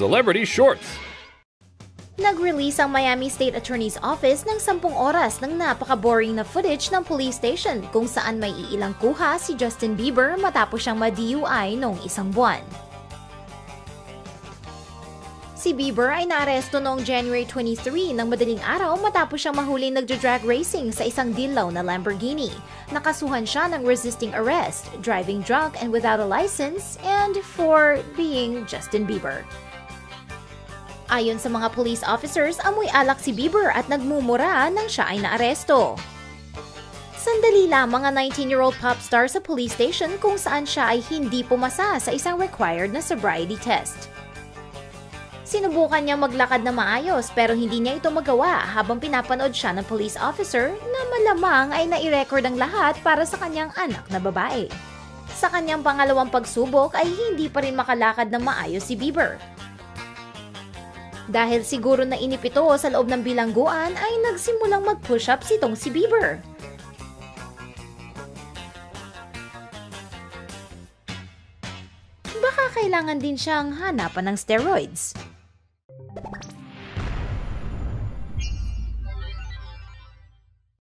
Celebrity Shorts. Nag-release ang Miami State Attorney's Office ng 10 oras ng napaka-boring na footage ng police station kung saan may iilang kuha si Justin Bieber matapos siyang ma-DUI noong isang buwan. Si Bieber ay naaresto noong January 23 ng madaling araw matapos siyang mahuli nagja-drag racing sa isang dilaw na Lamborghini. Nakasuhan siya ng resisting arrest, driving drunk and without a license, and for being Justin Bieber. Ayon sa mga police officers, amoy alak si Bieber at nagmumura nang siya ay naaresto. Sandali lamang ang 19-year-old pop star sa police station kung saan siya ay hindi pumasa sa isang required na sobriety test. Sinubukan niya maglakad na maayos pero hindi niya ito magawa habang pinapanood siya ng police officer na malamang ay nai-record ang lahat para sa kanyang anak na babae. Sa kanyang pangalawang pagsubok ay hindi pa rin makalakad na maayos si Bieber. Dahil siguro na inipito sa loob ng bilangguan ay nagsimulang mag-push-up sitong si Bieber. Baka kailangan din siyang hanapan ng steroids.